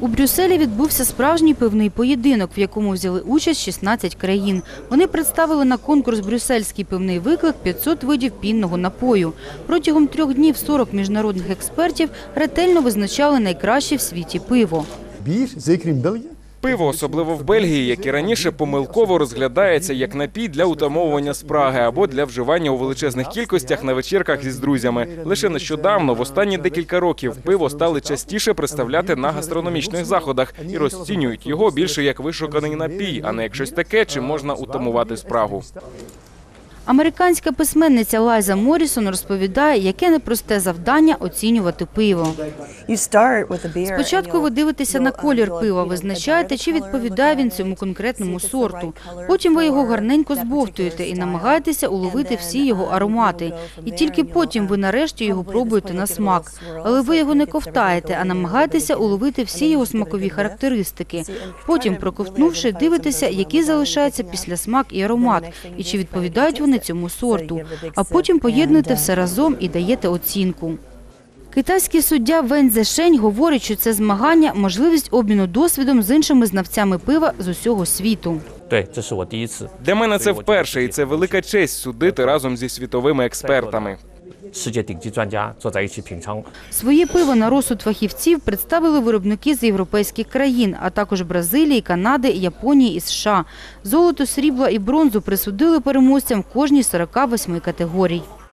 У Брюсселі відбувся справжній пивний поєдинок, в якому взяли участь 16 країн. Вони представили на конкурс «Брюссельський пивний виклик» 500 видів пінного напою. Протягом трьох днів 40 міжнародних експертів ретельно визначали найкраще в світі пиво. Zeker in België. Пиво, особливо в Бельгії, як і раніше, помилково розглядається як напій для утамовування спраги або для вживання у величезних кількостях на вечірках із друзями. Лише нещодавно, в останні декілька років, пиво стали частіше представляти на гастрономічних заходах і розцінюють його більше як вишуканий напій, а не як щось таке, чим можна утамувати спрагу. Американська письменниця Лайза Морісон розповідає, яке непросте завдання оцінювати пиво. Спочатку ви дивитеся на колір пива, визначаєте, чи відповідає він цьому конкретному сорту. Потім ви його гарненько збовтуєте і намагаєтеся уловити всі його аромати. І тільки потім ви нарешті його пробуєте на смак. Але ви його не ковтаєте, а намагаєтеся уловити всі його смакові характеристики. Потім, проковтнувши, дивитеся, який залишається після смак і аромат, і чи відповідають вони властиве цьому сорту, а потім поєднуєте все разом і даєте оцінку. Китайський суддя Вен Зешень говорить, що це змагання можливість обміну досвідом з іншими знавцями пива з усього світу. Для мене це вперше, і це велика честь судити разом зі світовими експертами. 世界顶级专家坐在一起品尝 Своє пиво на розсуд фахівців представили виробники з європейських країн, а також Бразилії, Канади, Японії і США. Золото, срібло і бронзу присудили переможцям в кожній з 48 категорій.